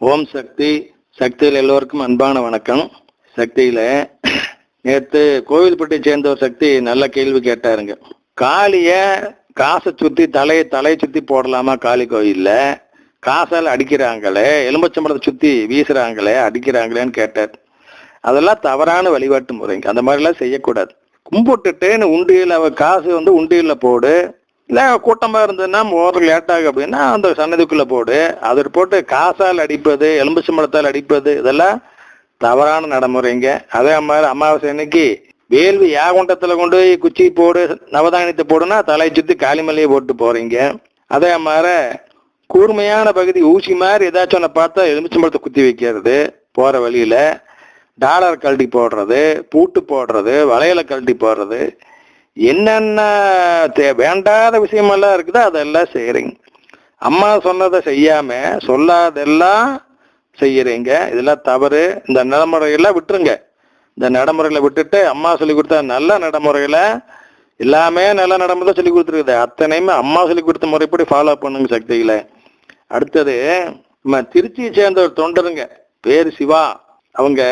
ஓம் சக்தி. சக்தியில் எல்லோருக்கும் அன்பான வணக்கம். சக்தியில் நேற்று கோவில்பட்டி சேர்ந்த ஒரு சக்தி நல்ல கேள்வி கேட்டாருங்க. காளியை காசை சுற்றி தலையை தலையை சுற்றி போடலாமா காளி கோயிலில்? காசால் அடிக்கிறாங்களே எலும்பச்சம்பளத்தை சுற்றி வீசுகிறாங்களே அடிக்கிறாங்களேன்னு கேட்டார். அதெல்லாம் தவறான வழிபாட்டு முறைங்க. அந்த மாதிரிலாம் செய்யக்கூடாது. கும்பிட்டுட்டு உண்டியல் அவள் காசு வந்து உண்டியில் போடு. இல்லை கூட்டமாக இருந்ததுன்னா ஓர லேட் ஆகும் அப்படின்னா அந்த சன்னதிக்குள்ளே போடு. அதில் போட்டு காசால் அடிப்பது எலும்பு சம்பளத்தால் அடிப்பது இதெல்லாம் தவறான நடைமுறைங்க அதே மாதிரி அமாவாசை அன்னைக்கு வேள்வி யாகுண்டத்தில் கொண்டு போய் குச்சி போடு நவதானியத்தை போடுனா தலையை சுற்றி காளிமலையை போட்டு போகிறீங்க அதே மாதிரி கூர்மையான பகுதி ஊசி மாதிரி ஏதாச்சும் ஒன்று பார்த்தா எலுமிச்சம்பழத்தை குத்தி வைக்கிறது போகிற வழியில். டாலர் கழட்டி போடுறது பூட்டு போடுறது வளையலை கழட்டி போடுறது. என்னென்ன தே- வேண்டாத விஷயமெல்லாம் இருக்குதோ அதெல்லாம் செய்கிறீங்க அம்மா சொன்னதை செய்யாம சொல்லாதெல்லாம் செய்யறீங்க இதெல்லாம் தவறு. இந்த நடைமுறையெல்லாம் விட்டுருங்க. இந்த நடைமுறையில விட்டுட்டு அம்மா சொல்லி கொடுத்த நல்ல நடைமுறையில எல்லாமே நல்ல நடைமுறை சொல்லி கொடுத்துருக்குது. அத்தனையுமே அம்மா சொல்லி கொடுத்த முறைப்படி ஃபாலோ பண்ணுங்க சக்தியில அடுத்தது நம்ம திருச்சியை சேர்ந்த ஒரு தொண்டருங்க. பேர் சிவா. அவங்க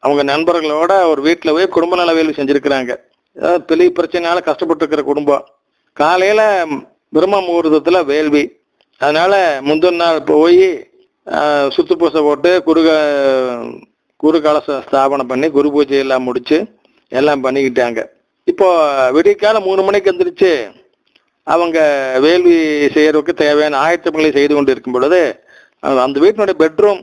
அவங்க நண்பர்களோட ஒரு வீட்டில் போய் குடும்ப நல வேலை செஞ்சிருக்கிறாங்க. அதாவது பெரிய பிரச்சனையால கஷ்டப்பட்டு இருக்கிற குடும்பம். காலையில பிரம்ம முகூர்த்தத்துல வேள்வி. அதனால முந்தின நாள் போய் சுத்து பூசை போட்டு குருக குரு கலச ஸ்தாபனம் பண்ணி குரு பூஜை எல்லாம் முடிச்சு எல்லாம் பண்ணிக்கிட்டாங்க. இப்போ விடியற்கால மூணு மணிக்கு எந்திரிச்சு அவங்க வேள்வி செய்யறதுக்கு தேவையான ஆயத்தங்களை செய்து கொண்டு இருக்கும் பொழுது அந்த- அந்த வீட்டினுடைய பெட்ரூம்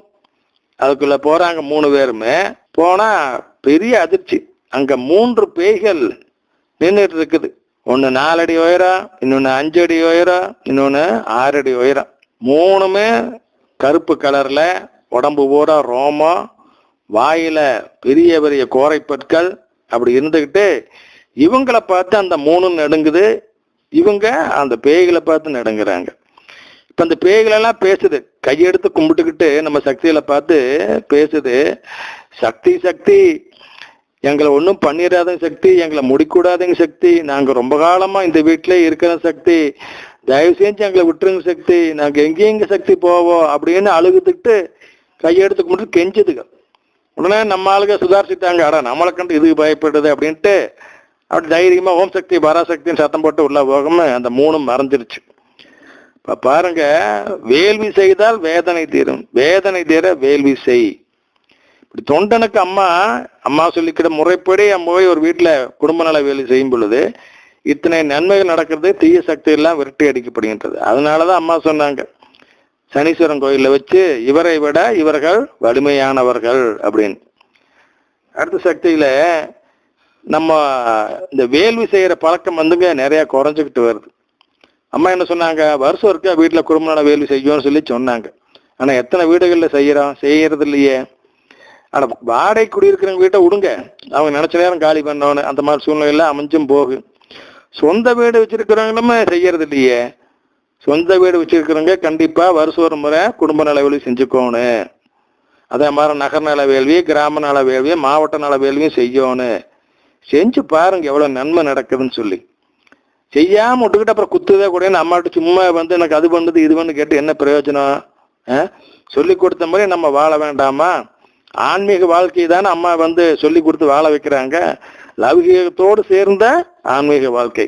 அதுக்குள்ள போறாங்க மூணு பேருமே. போனா பெரிய அதிர்ச்சி. அங்க மூன்று பேய்கள் நின்றுட்டு இருக்குது. ஒன்று நாலடி உயரம் இன்னொன்று அஞ்சு அடி உயரம் இன்னொன்று ஆறு அடி உயரம் மூணுமே கருப்பு கலரில் உடம்பு பூரா ரோமம் வாயில் பெரிய பெரிய கோரைப்பற்கள் அப்படி இருந்துக்கிட்டு இவங்களை பார்த்து அந்த மூணு நடுங்குது. இவங்க அந்த பேய்களை பார்த்து நடுங்குறாங்க. இப்போ அந்த பேய்களெல்லாம் பேசுது. கையெடுத்து கும்பிட்டுக்கிட்டு நம்ம சக்தியில் பார்த்து பேசுது. சக்தி சக்தி எங்களை ஒன்றும் பண்ணிடாதங்க சக்தி எங்களை முடிக்கூடாதுங்க சக்தி. நாங்கள் ரொம்ப காலமாக இந்த வீட்டிலே இருக்கிற சக்தி. தயவு செஞ்சு எங்களை விட்டுருங்க சக்தி. நாங்கள் எங்கேயும் சக்தி போவோம் அப்படின்னு அழுகுத்துக்கிட்டு கையெடுத்து கும்பிட்டு கெஞ்சதுங்க. உடனே நம்ம ஆளுக சுதாரிச்சுட்டாங்க. அடா நம்மளை கண்டு இதுக்கு பயப்படுது அப்படின்ட்டு அப்படி தைரியமாக ஓம் சக்தி பராசக்தின்னு சத்தம் போட்டு உள்ள போகாம அந்த மூணும் மறைஞ்சிருச்சு. இப்போ பாருங்க வேள்வி செய்தால் வேதனை தீரும். வேதனை தீர வேள்வி செய். இப்படி தொண்டனுக்கு அம்மா அம்மா சொல்லிக்கிற முறைப்படி அம்மா போய் ஒரு வீட்டில் குடும்ப நல வேலை செய்யும் பொழுது இத்தனை நன்மைகள் நடக்கிறது தீய சக்தியெல்லாம் விரட்டி அடிக்கப்படுகின்றது. அதனாலதான் அம்மா சொன்னாங்க சனீஸ்வரன் கோயிலில் வச்சு இவரை விட இவர்கள் வலிமையானவர்கள் அப்படின்னு. அடுத்த சக்தியில் நம்ம இந்த வேள்வி செய்கிற பழக்கம் வந்துங்க நிறையா குறைஞ்சிக்கிட்டு வருது. அம்மா என்ன சொன்னாங்க வருஷம் இருக்கா வீட்டில் குடும்ப நல வேள்வி செய்யும்னு சொல்லி சொன்னாங்க. ஆனால் எத்தனை வீடுகளில் செய்கிறோம் செய்கிறது இல்லையே. ஆனால் வாடகை குடியிருக்கிறவங்க வீட்டை விடுங்க. அவங்க நினச்ச நேரம் காலி பண்ணவனு அந்த மாதிரி சூழ்நிலையில் அமைஞ்சும் போகும் சொந்த வீடு வச்சிருக்கிறவங்களுமே செய்யறது இல்லையே. சொந்த வீடு வச்சிருக்கிறவங்க கண்டிப்பாக வருஷம் ஒரு முறை குடும்ப நலவேலி செஞ்சுக்கோணும் அதே மாதிரி நகர நல வேள்வி கிராம நல வேள்வி மாவட்ட நல வேள்வியும் செய்யணும். செஞ்சு பாருங்க எவ்வளோ நன்மை நடக்குதுன்னு சொல்லி. செய்யாமல் விட்டுக்கிட்டு அப்புறம் குத்துதே கூட அம்மாட்ட சும்மா வந்து எனக்கு அது பண்ணுது இது பண்ணு கேட்டு என்ன பிரயோஜனம்? சொல்லி கொடுத்த மாதிரி நம்ம வாழ வேண்டாமா? ஆன்மீக வாழ்க்கை தானே அம்மா வந்து சொல்லி கொடுத்து வாழ வைக்கிறாங்க. லௌகீகத்தோடு சேர்ந்த ஆன்மீக வாழ்க்கை.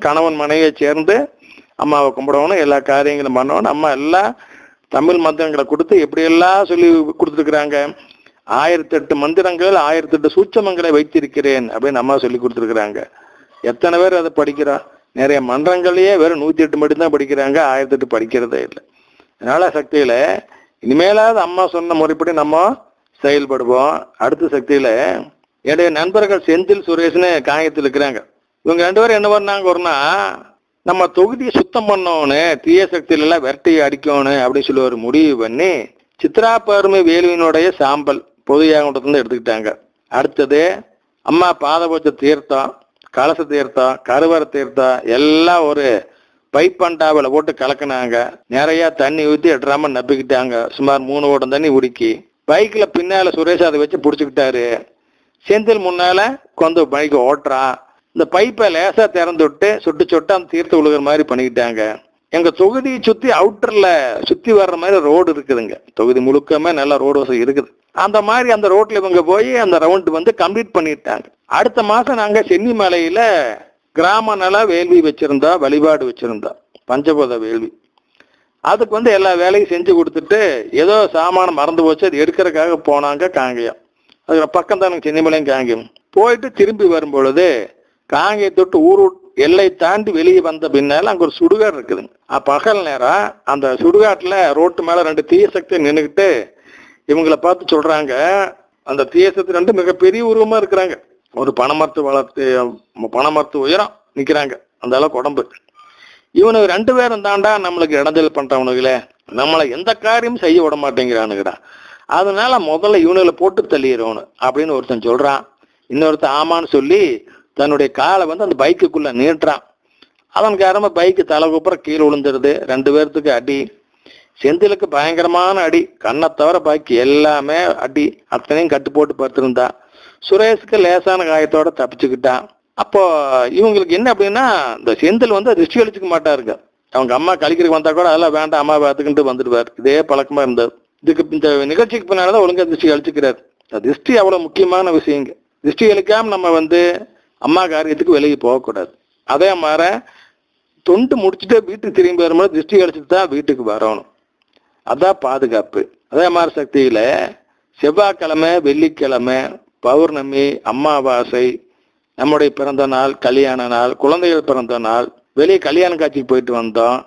கணவன் மனைவியை சேர்ந்து அம்மாவை கும்பிடணும் எல்லா காரியங்களும் பண்ணணும். அம்மா எல்லா தமிழ் மந்திரங்களை கொடுத்து எப்படியெல்லாம் சொல்லி கொடுத்துருக்குறாங்க? ஆயிரத்தி எட்டு மந்திரங்கள் ஆயிரத்தி எட்டு சூட்சமங்களை வைத்திருக்கிறேன் அப்படின்னு அம்மா சொல்லி கொடுத்துருக்குறாங்க. எத்தனை பேர் அதை படிக்கிறா? நிறைய மன்றங்களையே வெறும் நூற்றி எட்டு மட்டும்தான் படிக்கிறாங்க. ஆயிரத்தி எட்டு படிக்கிறதே இல்லை. அதனால் சக்தியில் இனிமேலாவது அம்மா சொன்ன முறைப்படி நம்ம செயல்படுவோம். அடுத்த சக்தியில என்னுடைய நண்பர்கள் செந்தில் சுரேஷ்னு காயத்தில் இருக்கிறாங்க. இவங்க ரெண்டு பேரும் என்ன பண்ணாங்க? ஒருனா நம்ம தொகுதியை சுத்தம் பண்ணோன்னு தீய சக்தியிலலாம் விரட்டி அடிக்கணும் அப்படின்னு சொல்லி ஒரு முடிவு பண்ணி சித்ரா பருமி வேலுவினுடைய சாம்பல் பொது யாகத்திலிருந்து எடுத்துக்கிட்டாங்க. அடுத்தது அம்மா பாதபூஜ தீர்த்தம் கலச தீர்த்தம் கருவற தீர்த்தம் எல்லாம் ஒரு பைப்பண்டாவில் போட்டு கலக்குனாங்க. நிறையா தண்ணி ஊற்றி எட்டுறாம நப்பிக்கிட்டாங்க. சுமார் மூணு ஓட்டம் தண்ணி உடுக்கி பைக்கில் பின்னால் சுரேஷ் அதை வச்சு பிடிச்சிக்கிட்டாரு. செந்தில் முன்னால் கொண்டு பைக்கை ஓட்டுறான் இந்த பைப்பை லேசாக திறந்து விட்டு சுட்டு சுட்டு அந்த தீர்த்து விழுகிற மாதிரி பண்ணிக்கிட்டாங்க. எங்கள் தொகுதியை சுற்றி அவுட்டரில் சுற்றி வர்ற மாதிரி ரோடு இருக்குதுங்க. தொகுதி முழுக்கமே நல்லா ரோடு வசதி இருக்குது. அந்த மாதிரி அந்த ரோட்டில் இவங்க போய் அந்த ரவுண்ட் வந்து கம்ப்ளீட் பண்ணிட்டாங்க. அடுத்த மாதம் நாங்கள் சென்னிமலையில் கிராம நல வேள்வி வச்சுருந்தா வழிபாடு வச்சுருந்தா பஞ்சபோத வேள்வி. அதுக்கு வந்து எல்லா வேலையும் செஞ்சு கொடுத்துட்டு ஏதோ சாமானம் மறந்து போச்சு அது எடுக்கிறதுக்காக போனாங்க காங்கேயம். அதுக்கு பக்கம் தானுங்க சென்னிமலையும் காங்கேயம். போயிட்டு திரும்பி வரும் பொழுது காங்கேயத்தொட்டு ஊர் எல்லை தாண்டி வெளியே வந்த பின்னால அங்கே ஒரு சுடுகாடு இருக்குதுங்க பகல் நேரம் அந்த சுடுகாட்டில் ரோட்டு மேலே ரெண்டு தீய சக்தி நின்றுக்கிட்டு இவங்களை பார்த்து சொல்கிறாங்க அந்த தீய சக்தி ரெண்டு மிகப்பெரிய உருவமாக இருக்கிறாங்க. ஒரு பனைமரத்து வளர்த்து பனைமரத்து உயரம் நிற்கிறாங்க அந்த அளவுக்கு உடம்பு. இவனுக்கு ரெண்டு பேரும் தாண்டா நம்மளுக்கு இடைஞ்சல் பண்றவனுங்களே. நம்மளை எந்த காரியமும் செய்ய விட மாட்டேங்கிறானுங்கடா. அதனால முதல்ல இவனுகளை போட்டு தள்ளிடுறவனு அப்படின்னு ஒருத்தன் சொல்றான். இன்னொருத்தன் ஆமான்னு சொல்லி தன்னுடைய காலை வந்து அந்த பைக்குக்குள்ள நீட்டுறான். அதன் காரணமா பைக்கு தலை குப்புற கீழே விழுந்துருது. ரெண்டு பேர்த்துக்கு அடி. செந்திலுக்கு பயங்கரமான அடி. கண்ணை தவிர பாக்கி எல்லாமே அடி. அத்தனையும் கட்டு போட்டு படுத்திருந்தா. சுரேஷுக்கு லேசான காயத்தோட தப்பிச்சுக்கிட்டான். அப்போ இவங்களுக்கு என்ன அப்படின்னா இந்த செந்தில் வந்து திருஷ்டி அழிச்சுக்க மாட்டாருங்க. அவங்க அம்மா கழிக்கிறதுக்கு வந்தா கூட அதெல்லாம் வேண்டாம் அம்மா பார்த்துக்கிட்டு வந்துடுவார். இதே பழக்கமா இருந்தார். இதுக்கு இந்த நிகழ்ச்சிக்கு பின்னால்தான் ஒழுங்கா திருஷ்டி அழிச்சுக்கிறார் திருஷ்டி அவ்வளோ முக்கியமான விஷயங்க. திருஷ்டி அழிக்காம நம்ம வந்து அம்மா காரியத்துக்கு வெளியே போகக்கூடாது. அதே மாதிரி தொண்டு முடிச்சுட்டு வீட்டுக்கு திரும்பி வரும்போது திருஷ்டி அழிச்சிட்டு தான் வீட்டுக்கு வரணும். அதான் பாதுகாப்பு. அதே மாதிரி சக்தியில் செவ்வாய்க்கிழமை வெள்ளிக்கிழமை பௌர்ணமி அமாவாசை நம்முடைய பிறந்த நாள் கல்யாண நாள் குழந்தைகள் பிறந்த நாள் வெளியே கல்யாண காட்சிக்கு போயிட்டு வந்தோம்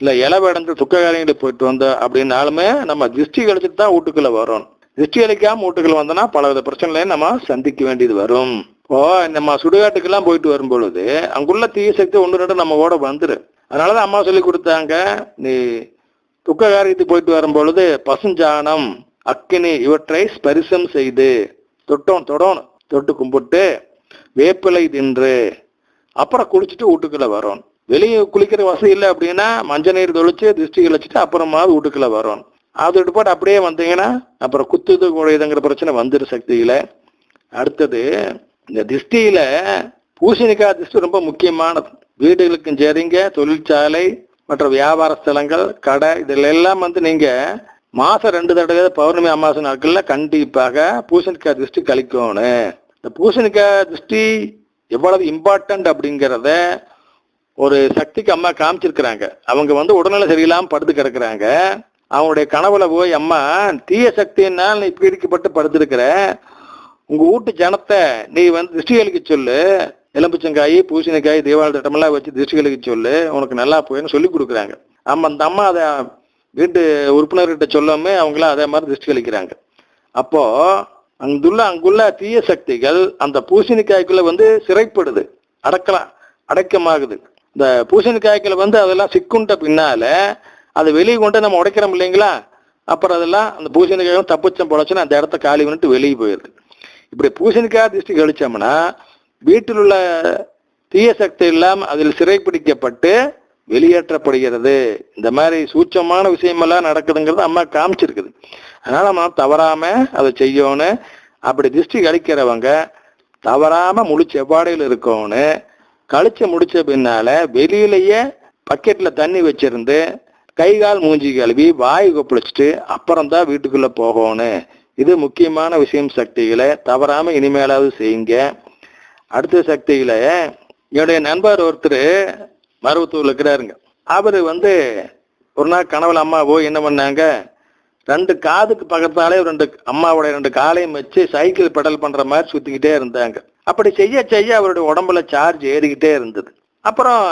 இல்லை இளவடந்து துக்ககாரியங்களுக்கு போயிட்டு வந்தோம் அப்படின்னாலுமே நம்ம திருஷ்டி கழிச்சிட்டு தான் வீட்டுக்குள்ளே வரும். திருஷ்டி அழிக்காமல் வீட்டுக்குள்ள வந்தோம்னா பலவித பிரச்சனைகளையும் நம்ம சந்திக்க வேண்டியது வரும். இப்போ நம்ம சுடுகாட்டுக்கெல்லாம் போயிட்டு வரும் பொழுது அங்குள்ள தீய சக்தி ஒன்று ரெண்டு நம்ம ஓட வந்துரு. அதனாலதான் அம்மா சொல்லி கொடுத்தாங்க நீ துக்க காரியத்துக்கு போயிட்டு வரும் பொழுது பசுஞ்சாணம் அக்கினி இவற்றை ஸ்பரிசம் செய்து தொட்டோம் தொடணும் தொட்டு கும்பிட்டு வேப்பிலை தின்று அப்புறம் குளிச்சுட்டு வீட்டுக்குள்ள வரும். வெளியே குளிக்கிற வசதி இல்லை அப்படின்னா மஞ்சள் நீர் தொளிச்சு திருஷ்டி கழிச்சிட்டு அப்புறமா வீட்டுக்குள்ள வரும். அது விட்டுப்பாட்டு அப்படியே வந்தீங்கன்னா அப்புறம் குத்துது குழையுதுங்கிற பிரச்சனை வந்துரு சக்தியில. அடுத்தது இந்த திருஷ்டியில பூசணிக்காய் திருஷ்டி ரொம்ப முக்கியமானது. வீடுகளுக்கும் சரிங்க தொழிற்சாலை மற்றும் வியாபார ஸ்தலங்கள் கடை இதில் எல்லாம் வந்து நீங்க மாசம் ரெண்டு தடவை பௌர்ணமி அமாவாசை நாட்கள்ல கண்டிப்பாக பூசணிக்காய் திருஷ்டி கழிக்கணும். இந்த பூசணிக்காய் திருஷ்டி எவ்வளவு இம்பார்ட்டன்ட் அப்படிங்கிறத ஒரு சக்திக்கு அம்மா காமிச்சிருக்கிறாங்க. அவங்க வந்து உடல்நல சரியில்லாமல் படுத்து கிடக்குறாங்க. அவங்களுடைய கனவுல போய் அம்மா தீய சக்தியினால் நீ பீடிக்கப்பட்டு படுத்திருக்கிற. உங்க வீட்டு ஜனத்தை நீ வந்து திருஷ்டி சொல்லு. எலும்புச்சங்காய் பூசணிக்காய் தீபாவளி திட்டமெல்லாம் வச்சு திருஷ்டி சொல்லு. உனக்கு நல்லா போயின்னு சொல்லி கொடுக்குறாங்க. ஆமாம் அந்த அம்மா அதை வீட்டு உறுப்பினர்கிட்ட சொல்லாம அவங்களாம் அதே மாதிரி திருஷ்டி கழிக்கிறாங்க அப்போது அங்குள்ள அங்குள்ள தீய சக்திகள் அந்த பூசணிக்காய்க்குள்ள வந்து சிறைப்படுது. அடக்கலாம் அடக்கமாகுது. இந்த பூசணிக்காய்க்குள்ள வந்து அதெல்லாம் சிக்குண்ட பின்னால அதை வெளியே கொண்டு நம்ம உடைக்கிறோம் இல்லைங்களா? அப்புறம் அதெல்லாம் அந்த பூசணிக்காயும் தப்புச்சம் பொழைச்சுன்னா அந்த இடத்த காலி பண்ணிட்டு வெளியே போயிடுது. இப்படி பூசணிக்காய் திருஷ்டி கழிச்சோம்னா வீட்டில் உள்ள தீய சக்தி எல்லாம் அதில் சிறைப்பிடிக்கப்பட்டு வெளியேற்றப்படுகிறது. இந்த மாதிரி சூட்சமான விஷயமெல்லாம் நடக்குதுங்கிறது அம்மா காமிச்சிருக்குது. அதனால் நம்ம தவறாமல் அதை செய்யணும். அப்படி திருஷ்டி கழிக்கிறவங்க தவறாம முழு செவ்வாடையில் இருக்கணும் கழிச்சு முடிச்ச பின்னால வெளியிலேயே பக்கெட்ல தண்ணி வச்சிருந்து கை கால் மூஞ்சி கழுவி வாய் கொப்பளிச்சுட்டு அப்புறம் தான் வீட்டுக்குள்ள போகணும் இது முக்கியமான விஷயம் சக்திகளை தவறாம இனிமேலாவது செய்யுங்க. அடுத்த சக்திகளை என்னுடைய நண்பர் ஒருத்தர் மருவத்தூர்ல இருக்கிறாருங்க. அவர் வந்து ஒரு நாள் கனவுல அம்மா போய் என்ன பண்ணாங்க? ரெண்டு காதுக்கு பக்கத்தாலே ரெண்டு அம்மாவுடைய ரெண்டு காலையும் வச்சு சைக்கிள் பெடல் பண்ற மாதிரி சுத்திக்கிட்டே இருந்தாங்க. அப்படி செய்ய செய்ய அவருடைய உடம்புல சார்ஜ் ஏறிக்கிட்டே இருந்தது. அப்புறம்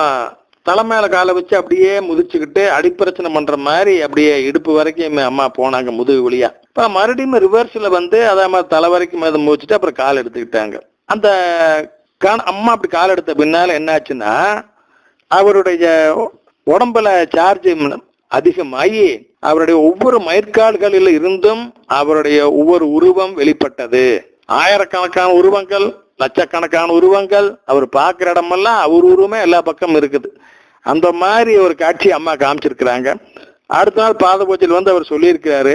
தலை மேல காலை வச்சு அப்படியே முதிச்சுக்கிட்டு அடிப்பிரச்சனை பண்ற மாதிரி அப்படியே இடுப்பு வரைக்கும் அம்மா போனாங்க முதுகு வழியா அப்புறம் மறுபடியும் ரிவர்ஸ்ல வந்து அதே மாதிரி தலை வரைக்கும் அதை முடிச்சுட்டு அப்புறம் கால் எடுத்துக்கிட்டாங்க. அந்த காண அம்மா அப்படி கால் எடுத்த பின்னால என்னாச்சுன்னா அவருடைய உடம்புல சார்ஜ் அதிகமாகி அவருடைய ஒவ்வொரு மயிர்கால்களில் இருந்தும் அவருடைய ஒவ்வொரு உருவம் வெளிப்பட்டது. ஆயிரக்கணக்கான உருவங்கள் லட்சக்கணக்கான உருவங்கள் அவர் பார்க்குற இடமெல்லாம் அவர் உருவமே எல்லா பக்கம் இருக்குது. அந்த மாதிரி ஒரு காட்சி அம்மா காமிச்சிருக்கிறாங்க. அடுத்த நாள் பாத பூஜையில் வந்து அவர் சொல்லியிருக்கிறாரு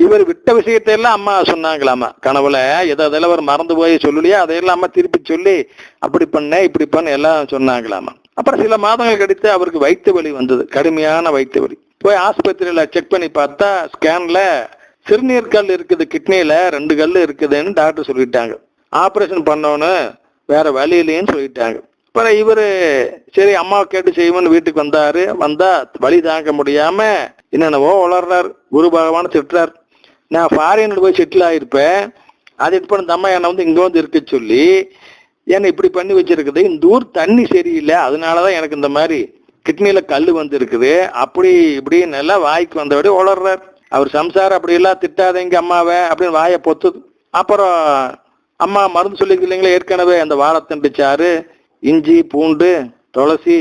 இவர் விட்ட விஷயத்தை எல்லாம் அம்மா சொன்னாங்களாமா கனவுல எதை அதெல்லாம் அவர் மறந்து போய் சொல்லலையா? அதையெல்லாம் அம்மா திருப்பி சொல்லி அப்படி பண்ண இப்படி பண்ண எல்லாம் சொன்னாங்களாமா அப்புறம் சில மாதங்கள் கழித்து அவருக்கு வயிற்று வலி வந்தது. கடுமையான வயிற்று வலி. போய் ஆஸ்பத்திரியில செக் பண்ணி பார்த்தா ஸ்கேன்ல சிறுநீர் கல் இருக்குது கிட்னியில ரெண்டு கல் இருக்குதுன்னு டாக்டர் சொல்லிட்டாங்க. ஆப்ரேஷன் பண்ணோன்னு வேற வழி இல்லைன்னு சொல்லிட்டாங்க. அப்புறம் இவரு சரி அம்மாவை கேட்டு செய்வோம்னு வீட்டுக்கு வந்தாரு. வந்தா வழி தாங்க முடியாம என்னென்னவோ வளர்றாரு குரு பகவான் திட்டுறார். நான் ஃபாரின்ல போய் செட்டில் ஆயிருப்பேன். அது இப்போ இந்த அம்மா என்னை வந்து இங்கே வந்து இருக்க சொல்லி என்னை இப்படி பண்ணி வச்சிருக்குது. இந்த ஊர் தண்ணி சரியில்லை. அதனாலதான் எனக்கு இந்த மாதிரி கிட்னில கல் வந்துருக்குது. அப்படி இப்படி நல்லா வாய்க்கு வந்தபடி உளர்றார். அவர் சம்சாரம் அப்படி எல்லாம் திட்டாதீங்க அம்மாவை அப்படின்னு வாயை பொத்துது. அப்புறம் அம்மா மருந்து சொல்லியிருக்கு இல்லைங்களா? ஏற்கனவே அந்த வாழைத்தண்டு சாறு இஞ்சி பூண்டு துளசி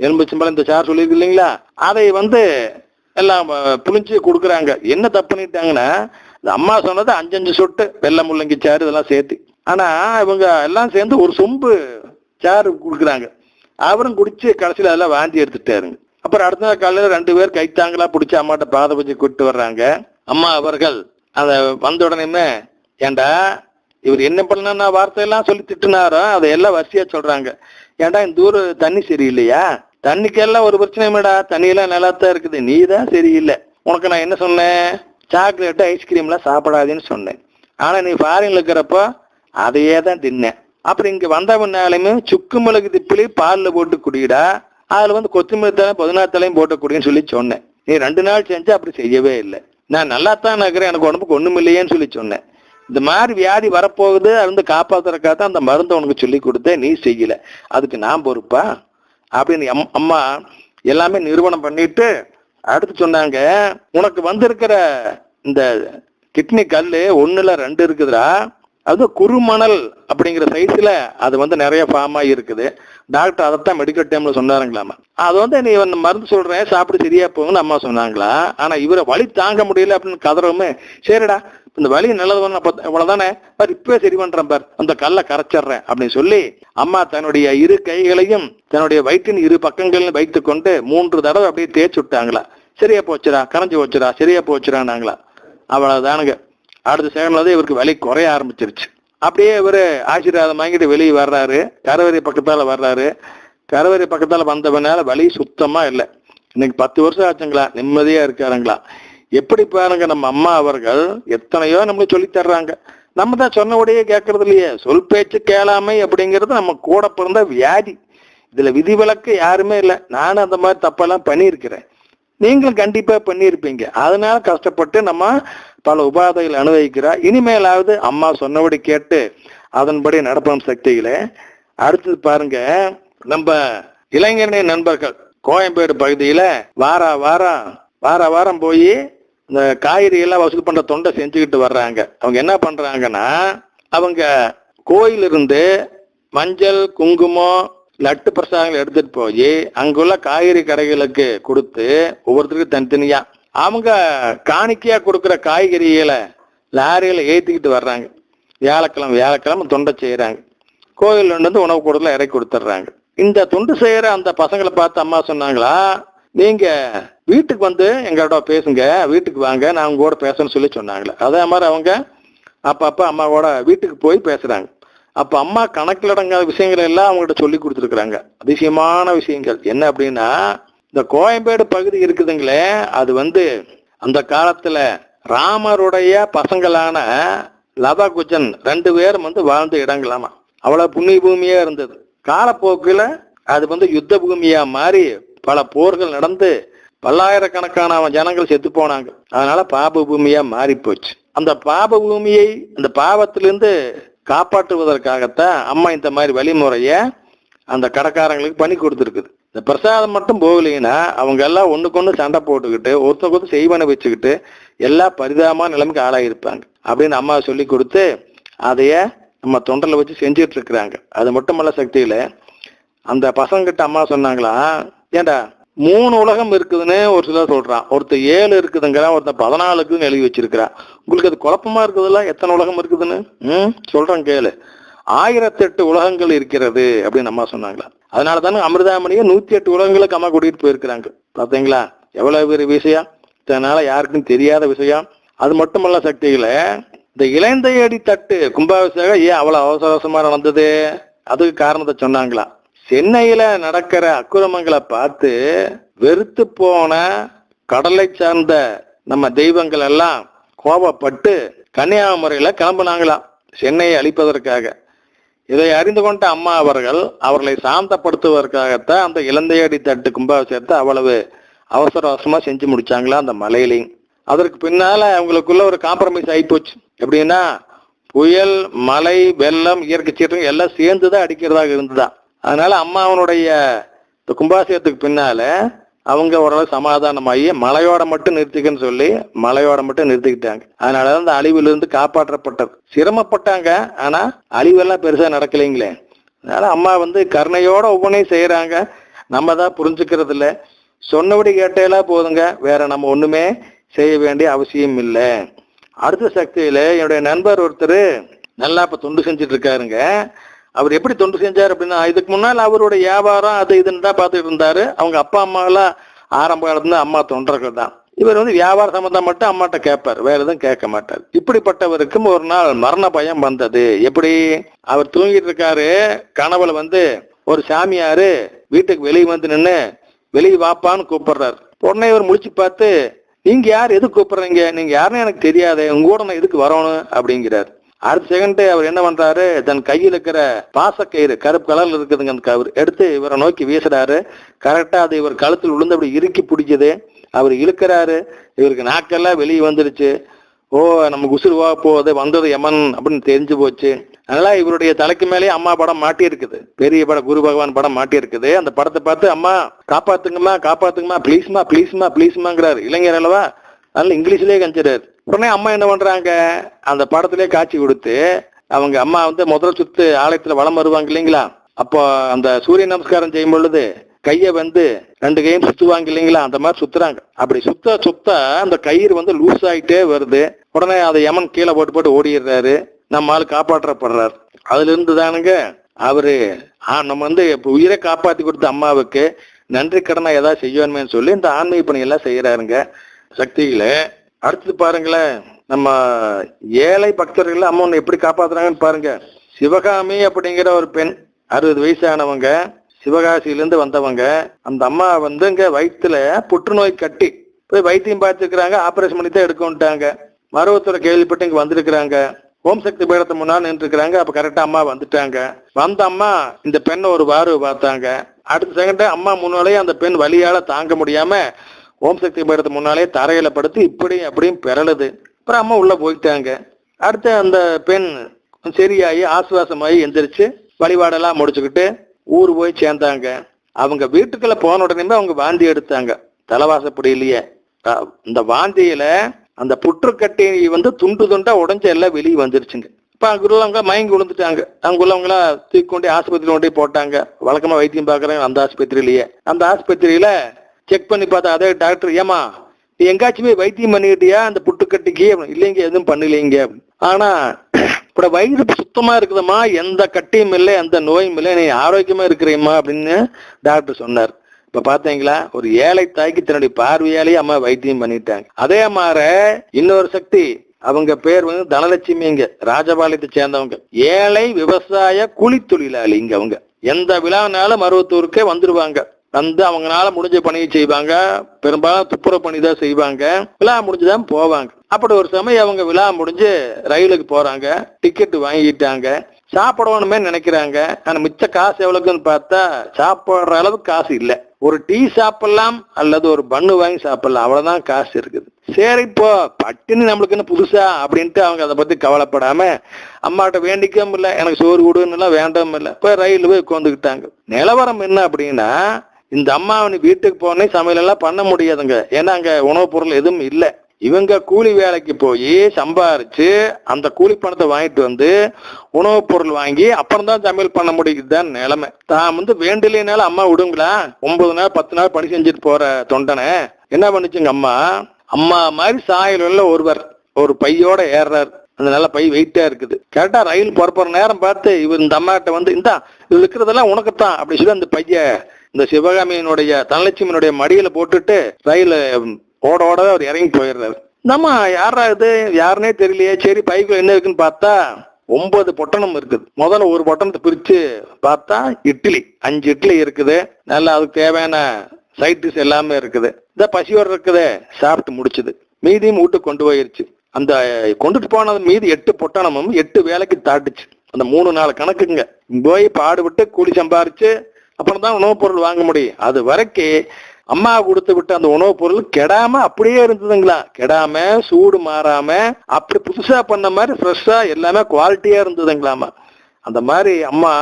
எலும்புச்சம்பழம் இந்த சாறு சொல்லியிருக்கு இல்லைங்களா? அதை வந்து எல்லாம் புளிஞ்சு கொடுக்குறாங்க. என்ன தப்பு பண்ணிட்டாங்கன்னா இந்த அம்மா சொன்னது அஞ்சஞ்சு சொட்டு வெள்ளை முள்ளங்கி சாறு இதெல்லாம் சேர்த்து. ஆனால் இவங்க எல்லாம் சேர்ந்து ஒரு சொம்பு சாறு கொடுக்குறாங்க. அவரும் குடிச்சு கடைசியில் அதெல்லாம் வாந்தி எடுத்துட்டாருங்க அப்புறம் அடுத்த நாள் காலையில் ரெண்டு பேர் கைத்தாங்களா பிடிச்சி அம்மாட்ட பாத பூஜை கூப்பிட்டு வர்றாங்க. அம்மா அவர்கள் அதை வந்த உடனேமே ஏண்டா இவர் என்ன பண்ணா வார்த்தையெல்லாம் சொல்லி திட்டுனாரோ அதை எல்லாம் வரிசையா சொல்றாங்க. ஏன்டா இந்த தூரம் தண்ணி சரியில்லையா? தண்ணிக்கெல்லாம் ஒரு பிரச்சனையுமேடா தண்ணியெல்லாம் நல்லா தான் இருக்குது நீ தான் சரியில்லை. உனக்கு நான் என்ன சொன்னேன்? சாக்லேட்டு ஐஸ்கிரீம்லாம் சாப்பிடாதேன்னு சொன்னேன். ஆனால் நீ ஃபாரின்ல இருக்கிறப்போ அதையே தான் தின்னேன். அப்புறம் இங்க வந்த முன்னாலுமே சுக்கு மிளகு திப்பிலி பாலில் போட்டு குடிடா. அதுல வந்து கொத்தமல்லி தலை புதினா தலையும் போட்டு குடின்னு சொல்லி சொன்னேன். நீ ரெண்டு நாள் செஞ்சு அப்படி செய்யவே இல்லை. நான் நல்லா தான் எனக்கு உடம்புக்கு ஒண்ணும் இல்லையேன்னு சொல்லி சொன்னேன். இந்த மாதிரி வியாதி வரப்போகுது அது வந்து காப்பாத்துறதுக்காக தான் அந்த மருந்தை உனக்கு சொல்லி கொடுத்தேன் நீ செய்யல. அதுக்கு நான் பொறுப்பா? அப்படின்னு அம்- அம்மா எல்லாமே நிறுவனம் பண்ணிட்டு அடுத்து சொன்னாங்க உனக்கு வந்திருக்கிற இந்த கிட்னி கல் ஒன்றுல ரெண்டு இருக்குதுடா. அது குறுமணல் அப்படிங்கிற சைஸ்ல அது வந்து நிறைய ஃபார்ம் ஆகி இருக்குது டாக்டர் அதைத்தான் மெடிக்கல் டைம்ல சொன்னாருங்களாமா. அது வந்து நீ வந்து மருந்து சொல்றேன் சாப்பிட்டு சரியா போகும்னு அம்மா சொன்னாங்களா? ஆனா இவரை வலி தாங்க முடியல அப்படின்னு கதறவுமே சரிடா இந்த வலி நல்லது பண்ண இவ்வளவுதானே? பார் இப்பவே சரி பண்றேன் பார் அந்த கல்லை கரைச்சிடுறேன் அப்படின்னு சொல்லி அம்மா தன்னுடைய இரு கைகளையும் தன்னுடைய வயிற்றின் இரு பக்கங்களையும் வைத்து கொண்டு மூன்று தடவை அப்படியே தேய்ச்சி விட்டாங்களா. சரியா போச்சுடா கரைஞ்சி போச்சுடா சரியா போச்சுடானாங்களா அவ்வளவுதானுங்க. அடுத்த செகண்ட்ல வந்து இவருக்கு விலை குறைய ஆரம்பிச்சிருச்சு. அப்படியே இவரு ஆசீர்வாதம் வாங்கிட்டு வெளியே வர்றாரு. கரவரி பக்கத்தால் வர்றாரு. கரவரி பக்கத்தால் வந்தவனால வழி சுத்தமாக இல்லை. இன்னைக்கு பத்து வருஷம் ஆச்சுங்களா? நிம்மதியாக இருக்காருங்களா? எப்படி பாருங்க நம்ம அம்மா அவர்கள் எத்தனையோ நம்மளுக்கு சொல்லி தர்றாங்க. நம்ம தான் சொன்னபடியே கேட்கறது இல்லையே. சொல் பேச்சு கேளாமை அப்படிங்கிறது நம்ம கூட பிறந்த வியாதி. இதுல விதிவிலக்கு யாருமே இல்லை. நானும் அந்த மாதிரி தப்பெல்லாம் பண்ணியிருக்கிறேன். நீங்களும் கண்டிப்பா பண்ணியிருப்பீங்க. அதனால கஷ்டப்பட்டு நம்ம பல உபாதைகள் அனுபவிக்கிறார். இனிமேலாவது அம்மா சொன்னபடி கேட்டு அதன்படி நடப்போம் சக்திகளே அடுத்தது பாருங்க நம்ம இளைஞரணி நண்பர்கள் கோயம்பேடு பகுதியில வார வாரம் வார வாரம் போய் இந்த காய்கறி எல்லாம் வசூல் பண்ற தொண்டை செஞ்சுக்கிட்டு வர்றாங்க. அவங்க என்ன பண்றாங்கன்னா அவங்க கோயிலிருந்து மஞ்சள் குங்குமம் லட்டு பிரசாதங்கள் எடுத்துட்டு போய் அங்குள்ள காய்கறி கடைகளுக்கு கொடுத்து ஒவ்வொருத்தருக்கும் தனித்தனியா அவங்க காணிக்கையா கொடுக்குற காய்கறிகளை லாரியில ஏத்திக்கிட்டு வர்றாங்க. வியாழக்கிழமை வியாழக்கிழமை தொண்டை செய்யறாங்க. கோயில் வந்து உணவு கூடல இறக்கி கொடுத்துட்றாங்க. இந்த தொண்டு செய்யற அந்த பசங்களை பார்த்து அம்மா சொன்னாங்களா நீங்க வீட்டுக்கு வந்து எங்களோட பேசுங்க வீட்டுக்கு வாங்க நான் உங்க கூட பேசணும்னு சொல்லி சொன்னாங்களே. அதே மாதிரி அவங்க அப்பப்ப அம்மாவோட வீட்டுக்கு போய் பேசுறாங்க. அப்ப அம்மா கணக்கில் அடங்காத விஷயங்கள் எல்லாம் அவங்ககிட்ட சொல்லி கொடுத்துருக்குறாங்க. அதிசயமான விஷயங்கள். என்ன அப்படின்னா இந்த கோயம்பேடு பகுதி இருக்குதுங்களே அது வந்து அந்த காலத்தில் ராமருடைய பசங்களான லதா குஜன் ரெண்டு பேரும் வந்து வாழ்ந்த இடங்களாமா. அவ்வளோ புண்ணிய பூமியாக இருந்தது. காலப்போக்கில் அது வந்து யுத்த பூமியாக மாறி பல போர்கள் நடந்து பல்லாயிரக்கணக்கான ஜனங்கள் செத்து போனாங்க. அதனால பாப பூமியா மாறி போச்சு அந்த பாப பூமியை அந்த பாவத்திலிருந்து காப்பாற்றுவதற்காகத்தான் அம்மா இந்த மாதிரி வழிமுறைய அந்த கடைக்காரங்களுக்கு பண்ணி கொடுத்துருக்குது. இந்த பிரசாதம் மட்டும் போகலைன்னா அவங்க எல்லாம் ஒண்ணுக்கு ஒண்ணு சண்டை போட்டுக்கிட்டு ஒருத்தருக்கு ஒருத்தர் செய்வனை வச்சுக்கிட்டு எல்லா பரிதாபமான நிலைமைக்கு ஆளாகிருப்பாங்க அப்படின்னு அம்மா சொல்லி கொடுத்து அதைய நம்ம தொண்டரில் வச்சு செஞ்சுட்டு இருக்கிறாங்க அது மட்டுமல்ல சக்தியில அந்த பசங்கிட்ட அம்மா சொன்னாங்களா ஏண்டா மூணு உலகம் இருக்குதுன்னு ஒரு சிலர் சொல்றான். ஒருத்தர் ஏழு இருக்குதுங்கிறான் ஒருத்தர் பதினாலு இருக்குதுன்னு எழுதி வச்சிருக்கிறான் உங்களுக்கு அது குழப்பமா இருக்குதுல்ல? எத்தனை உலகம் இருக்குதுன்னு? ம் சொல்றேன் கேளு. ஆயிரத்தெட்டு உலகங்கள் இருக்கிறது அப்படின்னு அம்மா சொன்னாங்களா. அதனால தானே அமிர்தாமணியை நூத்தி எட்டு உலகங்களுக்கு அம்மா கூட்டிட்டு போயிருக்கிறாங்க. பார்த்தீங்களா? எவ்வளவு பெரிய விஷயம்? இதனால யாருக்கும் தெரியாத விஷயம். அது மட்டுமல்ல சக்திகளை இந்த இளைந்தையடி தட்டு கும்பாபிஷேகம் ஏன் அவ்வளவு அவசர அவசரமா நடந்தது? அதுக்கு காரணத்தை சொன்னாங்களா? சென்னையில நடக்கிற அக்குரமங்களை பார்த்து வெறுத்து போன கடலை சார்ந்த நம்ம தெய்வங்கள் எல்லாம் கோபப்பட்டு கன்னியாகுமரியில கிளம்புனாங்களாம். சென்னையை அழிப்பதற்காக. இதை அறிந்து கொண்ட அம்மா அவர்கள் அவர்களை சாந்தப்படுத்துவதற்காகத்தான் அந்த இலந்தையடி தட்டு கும்பாபிஷேகத்தை அவ்வளவு அவசர அவசரமாக செஞ்சு முடிச்சாங்களா அந்த மலையிலையும். அதற்கு பின்னால அவங்களுக்குள்ள ஒரு காம்ப்ரமைஸ் ஆயிப்போச்சு. எப்படின்னா புயல் மலை வெள்ளம் இயற்கை சீற்றம் எல்லாம் சேர்ந்துதான் அடிக்கிறதாக இருந்துதான் அதனால அம்மாவனுடைய இந்த கும்பாசியத்துக்கு பின்னால அவங்க ஓரளவு சமாதானமாகி மலையோட மட்டும் நிறுத்திக்கன்னு சொல்லி மலையோட மட்டும் நிறுத்திக்கிட்டாங்க. அதனாலதான் அந்த அழிவிலிருந்து காப்பாற்றப்பட்டது. சிரமப்பட்டாங்க ஆனா அழிவெல்லாம் பெருசா நடக்கலைங்களே. அதனால அம்மா வந்து கருணையோட ஒவ்வொன்றையும் செய்யறாங்க நம்ம தான் புரிஞ்சுக்கிறது இல்லை சொன்னபடி கேட்டேலா போதுங்க. வேற நம்ம ஒண்ணுமே செய்ய வேண்டிய அவசியம் இல்லை. அடுத்த சக்தியில என்னுடைய நண்பர் ஒருத்தர் நல்லா இப்ப தொண்டு செஞ்சுட்டு இருக்காருங்க. அவர் எப்படி தொண்டு செஞ்சார் அப்படின்னா இதுக்கு முன்னால் அவருடைய வியாபாரம் அது இதுன்னு தான் பார்த்துட்டு இருந்தாரு. அவங்க அப்பா அம்மாலாம் ஆரம்ப காலத்துல அம்மா தொண்டர்கள் தான். இவர் வந்து வியாபார சம்பந்தம் மட்டும் அம்மாட்ட கேட்பார் வேற எதுவும் கேட்க மாட்டார். இப்படிப்பட்டவருக்கும் ஒரு நாள் மரண பயம் வந்தது. எப்படி? அவர் தூங்கிட்டு இருக்காரு. கனவுல வந்து ஒரு சாமியாரு வீட்டுக்கு வெளியே வந்து நின்று வெளியே வாப்பான்னு கூப்பிடுறாரு. உடனே இவர் முழிச்சு பார்த்து நீங்க யார்? எதுக்கு கூப்பிடுறீங்க? நீங்க யாருன்னு எனக்கு தெரியாது. உங்க கூட நான் எதுக்கு வரணும்? அப்படிங்கிறார். அடுத்த செகண்ட் அவர் என்ன பண்றாரு? தன் கையில் இருக்கிற பாசக்கயிறு கருப்பு கலர்ல இருக்குதுங்க அந்த கவர் எடுத்து இவரை நோக்கி வீசுறாரு. கரெக்டா அது இவர் கழுத்தில் விழுந்து அப்படி இறுக்கி பிடிக்குது அவர் இழுக்கிறாரு. இவருக்கு நாக்கெல்லாம் வெளியே வந்துருச்சு. ஓ நமக்கு உசுறு போக போகுது வந்தது யமன் அப்படின்னு தெரிஞ்சு போச்சு. அதனால இவருடைய தலைக்கு மேலேயே அம்மா படம் மாட்டி இருக்குது பெரிய படம் குரு பகவான் படம் மாட்டி இருக்குது அந்த படத்தை பார்த்து அம்மா காப்பாத்துங்கம்மா காப்பாத்துங்கம்மா ப்ளீஸ்மா ப்ளீஸ்மா ப்ளீஸ்மாங்கிறாரு இளைஞர் அல்லவா? அதனால இங்கிலீஷ்லேயே கஞ்சிறாரு. உடனே அம்மா என்ன பண்றாங்க? அந்த படத்திலே காட்சி கொடுத்து அவங்க அம்மா வந்து முதல் சுத்து ஆலயத்துல வளம் வருவாங்க இல்லைங்களா? அப்போ அந்த சூரிய நமஸ்காரம் செய்யும் பொழுது கையை வந்து ரெண்டு கையும் சுத்துவாங்க இல்லைங்களா? அந்த மாதிரி சுத்துறாங்க. அப்படி சுத்த சுத்த அந்த கயிறு வந்து லூஸ் ஆகிட்டே வருது. உடனே அதை யமன் கீழே போட்டு போட்டு ஓடிடுறாரு. நம்ம ஆள் காப்பாற்றப்படுறாரு. அதுல இருந்து தானுங்க அவரு ஆ, நம்ம வந்து உயிரை காப்பாத்தி கொடுத்த அம்மாவுக்கு நன்றி கடனை ஏதாவது செய்யணுமேன்னு சொல்லி இந்த ஆன்மீக பணியெல்லாம் செய்யறாருங்க சக்தியில அடுத்தது பாருங்களேன் நம்ம ஏழை பக்தர்கள் அம்மா எப்படி காப்பாத்துறாங்கன்னு பாருங்க. சிவகாமி அப்படிங்கிற ஒரு பெண் அறுபது வயசானவங்க சிவகாசியிலேருந்து வந்தவங்க அந்த அம்மா வந்து இங்கே வயிற்றுல புற்றுநோய் கட்டி போய் வைத்தியம் பார்த்துருக்குறாங்க ஆப்ரேஷன் பண்ணி தான் எடுக்கணுட்டாங்க மருவத்தோட கேள்விப்பட்டு இங்கே வந்திருக்கிறாங்க. ஓம் சக்தி பீடத்தை முன்னால் நின்றுருக்குறாங்க அப்போ கரெக்டாக அம்மா வந்துட்டாங்க. வந்த அம்மா இந்த பெண்ணை ஒரு வாரு பார்த்தாங்க. அடுத்த செகண்டே அம்மா முன்னாலேயே அந்த பெண் வலியால் தாங்க முடியாமல் ஓம் சக்தி பீடத்து முன்னாலே தரையில படுத்து இப்படி அப்படியும் பிறழுது அப்புறம் அம்மா உள்ள போயிட்டாங்க. அடுத்து அந்த பெண் சரியாகி ஆசுவாசமாகி எந்திரிச்சு வழிபாடெல்லாம் முடிச்சுக்கிட்டு ஊர் போய் சேர்ந்தாங்க. அவங்க வீட்டுக்குள்ள போன உடனே அவங்க வாந்தி எடுத்தாங்க. தலைவாசப்படியிலேயே அஹ் இந்த வாந்தியில அந்த புற்றுக்கட்டை வந்து துண்டு துண்டா உடஞ்ச எல்லாம் வெளியே வந்துருச்சுங்க. இப்ப அங்கே உள்ளவங்க மயங்கி விழுந்துட்டாங்க. அங்கே உள்ளவங்கள தூக்கி கொண்டு ஆஸ்பத்திரி கொண்டு போட்டாங்க. வழக்கமா வைத்தியம் பாக்குறாங்க அந்த ஆஸ்பத்திரியிலேயே. அந்த ஆஸ்பத்திரியில செக் பண்ணி பார்த்தா அதே டாக்டர் ஏமா நீ எங்காச்சுமே வைத்தியம் பண்ணிக்கிட்டியா? அந்த புட்டுக்கட்டிக்கு இல்லைங்க எதுவும் பண்ணலைங்க. ஆனா இப்ப வயிறு சுத்தமா இருக்குதும்மா. எந்த கட்டியும் இல்லை எந்த நோயும் இல்லை. நீ ஆரோக்கியமா இருக்கிறீம்மா அப்படின்னு டாக்டர் சொன்னார். இப்ப பாத்தீங்களா ஒரு ஏழை தாய்க்கு தன்னுடைய பார்வையாலேயே அம்மா வைத்தியம் பண்ணிட்டாங்க. அதே மாற இன்னொரு சக்தி அவங்க பேர் வந்து தனலட்சுமிங்க ராஜபாளையத்தை சேர்ந்தவங்க. ஏழை விவசாய கூலி தொழிலாளிங்க அவங்க. எந்த விழானாலும் மருவத்தூருக்கே வந்துருவாங்க. வந்து அவங்களால முடிஞ்ச பணியை செய்வாங்க. பெரும்பாலும் துப்புரவு பணி தான் செய்வாங்க. விழா முடிஞ்சுதான் போவாங்க. அப்படி ஒரு சமயம் அவங்க விழா முடிஞ்சு ரயிலுக்கு போறாங்க. டிக்கெட் வாங்கிட்டாங்க. சாப்பிடணுமே நினைக்கிறாங்க. ஆனா மிச்ச காசு எவ்வளவுக்குன்னு பார்த்தா சாப்பிடுற அளவுக்கு காசு இல்லை. ஒரு டீ சாப்பிடலாம் அல்லது ஒரு பண்ணு வாங்கி சாப்பிடலாம். அவ்வளவுதான் காசு இருக்குது. சரி இப்போ பட்டினி நம்மளுக்கு என்ன புதுசா அப்படின்ட்டு அவங்க அதை பத்தி கவலைப்படாம அம்மாட்ட வேண்டிக்கவும் இல்லை. எனக்கு சோறு கொடுன்னு எல்லாம் வேண்டவும் இல்லை. போய் ரயில் போய் உட்காந்துக்கிட்டாங்க நிலவரம் என்ன அப்படின்னா இந்த அம்மா நீ வீட்டுக்கு போனே சமையல் எல்லாம் பண்ண முடியாதுங்க. ஏன்னா அங்க உணவுப் பொருள் எதுவும் இல்லை. இவங்க கூலி வேலைக்கு போய் சம்பாரிச்சு அந்த கூலி பணத்தை வாங்கிட்டு வந்து உணவுப் பொருள் வாங்கி அப்புறம் தான் சமையல் பண்ண முடியுதுதான் நிலைமை. தான் வந்து வேண்டிலேனாலும் அம்மா விடுங்களா? ஒன்பது நாள் பத்து நாள் பணி செஞ்சுட்டு போற தொண்டனை. என்ன பண்ணுச்சுங்க அம்மா? அம்மா மாதிரி சாயல் உள்ள ஒருவர் ஒரு பையோட ஏறார் அந்த நல்ல பை வெயிட்டா இருக்குது. கரெக்டா ரயில் புறப்படுற நேரம் பார்த்து இவர் இந்த அம்மாட்ட வந்து இந்தா இது இருக்கிறதெல்லாம் உனக்குத்தான் அப்படி சொல்லி அந்த பைய இந்த சிவகாமியினுடைய தனலட்சுமியினுடைய மடியில போட்டுட்டு ரயில் ஓட ஓடவே அவர் இறங்கி போயிடுறாரு. நம்ம யாரா இது? யாருன்னே தெரியலையே. சரி பைக்கில் என்ன இருக்குன்னு பார்த்தா ஒன்பது பொட்டணம் இருக்குது. முதல்ல ஒரு பொட்டணத்தை பிரிச்சு பார்த்தா இட்லி. அஞ்சு இட்லி இருக்குது. நல்லா அதுக்கு தேவையான சைட் டிஷ் எல்லாமே இருக்குது. இந்த பசியோடு இருக்குது. சாப்பிட்டு முடிச்சுது. மீதியும் வீட்டுக்கு கொண்டு போயிருச்சு. அந்த கொண்டுட்டு போனது மீதி எட்டு பொட்டணமும் எட்டு வேலைக்கு தாட்டுச்சு. அந்த மூணு நாள் கணக்குங்க. போய் பாடுபட்டு கூலி சம்பாரிச்சு அப்புறம் தான் உணவுப் பொருள் வாங்க முடியும். அது வரைக்கும் அம்மா கொடுத்து விட்ட அந்த உணவுப் பொருள் கெடாம அப்படியே இருந்ததுங்களா? கெடாம சூடு மாறாம அப்படி புதுசா பண்ண மாதிரி ஃப்ரெஷ்ஷா எல்லாமே குவாலிட்டியா இருந்ததுங்களாமா? அந்த மாதிரி அம்மா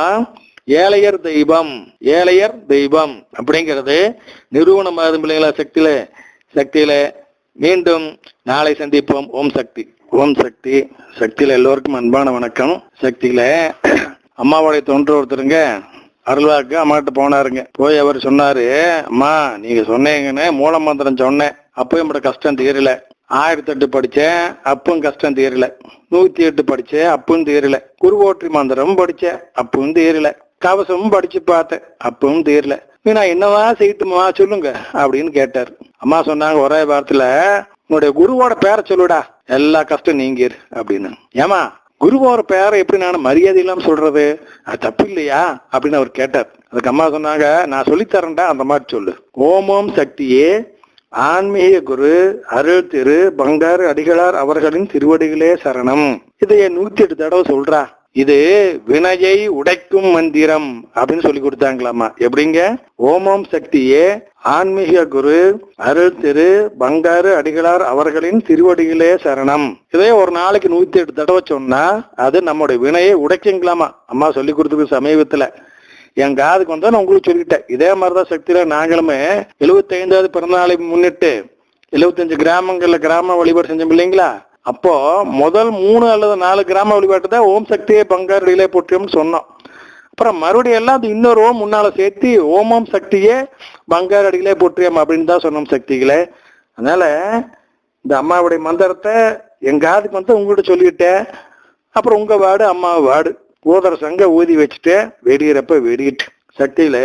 ஏழையர் தெய்வம் ஏழையர் தெய்வம் அப்படிங்கிறது நிறுவனமாகும் இல்லைங்களா சக்தியில? சக்தியில மீண்டும் நாளை சந்திப்போம். ஓம் சக்தி. ஓம் சக்தி. சக்தியில எல்லோருக்கும் அன்பான வணக்கம். சக்தியில அம்மாவோடைய தொன்று ஒருத்தருங்க. அருள்வாக்கு அம்மாட்ட போனாருங்க. போய் அவர் சொன்னாரு அம்மா நீங்க சொன்னீங்கன்னு மூல மந்திரம் சொன்னேன். அப்போ என்னோட கஷ்டம் தீரல. ஆயிரத்தி எட்டு படிச்சேன் அப்பவும் கஷ்டம் தீரல. நூத்தி எட்டு படிச்சேன் அப்பவும் தீரல. குருவோற்றி மந்திரம் படிச்சேன் அப்பவும் தீரல. கவசமும் படிச்சு பார்த்தேன் அப்பவும் தீரல. நான் என்னவா செய்யட்டுமா சொல்லுங்க அப்படின்னு கேட்டார். அம்மா சொன்னாங்க ஒரே வாரத்துல உன்னுடைய குருவோட பேரை சொல்லுடா. எல்லா கஷ்டம் நீங்கிரு அப்படின்னு. ஏமா குருவோட பேரை எப்படி நான் மரியாதை இல்லாம சொல்றது? அது தப்பு இல்லையா? அப்படின்னு அவர் கேட்டார். அதுக்கு அம்மா சொன்னாங்க நான் சொல்லித்தரேன்டா அந்த மாதிரி சொல்லு. ஓமோம் சக்தியே ஆன்மீக குரு அருள் திரு பங்காறு அடிகளார் அவர்களின் திருவடிகளே சரணம். இதைய நூத்தி எட்டு தடவை சொல்றா. இது வினையை உடைக்கும் மந்திரம் அப்படின்னு சொல்லி கொடுத்தாங்களாமா? எப்படிங்க? ஓமம் சக்தியே ஆன்மீக குரு அருள் திரு பங்காரு அடிகளார் அவர்களின் திருவடிகளே சரணம். இதே ஒரு நாளைக்கு நூத்தி எட்டு தடவை சொன்னா அது நம்முடைய வினையை உடைக்குங்களாமா? அம்மா சொல்லி கொடுத்தது சமீபத்துல. என் காதுக்கு வந்தா நான் உங்களுக்கு சொல்லிட்டேன். இதே மாதிரிதான் சக்தியில நாங்களுமே எழுபத்தி ஐந்தாவது பிறந்தநாளை முன்னிட்டு எழுபத்தஞ்சு கிராமங்கள்ல கிராம வழிபாடு செஞ்சோம் இல்லைங்களா? அப்போ முதல் மூணு அல்லது நாலு கிராம வழிபாட்டு தான் ஓம் சக்தியை பங்காரடியிலே போற்றியோம்னு சொன்னோம். அப்புறம் மறுபடியும் எல்லாம் அது இன்னொரு ஓம் முன்னால சேர்த்து ஓமம் சக்தியே பங்காரு அடிகளே போற்றியம் அப்படின்னு தான் சொன்னோம் சக்திகளே. அதனால இந்த அம்மாவுடைய மந்திரத்தை என் காதுக்கு வந்து உங்கள்கிட்ட சொல்லிட்டேன் அப்புறம் உங்க வாடு அம்மா வாடு. ஊதர சங்க ஊதி வச்சுட்டு வெடிக்கிறப்ப வெடிட்டு சக்தியில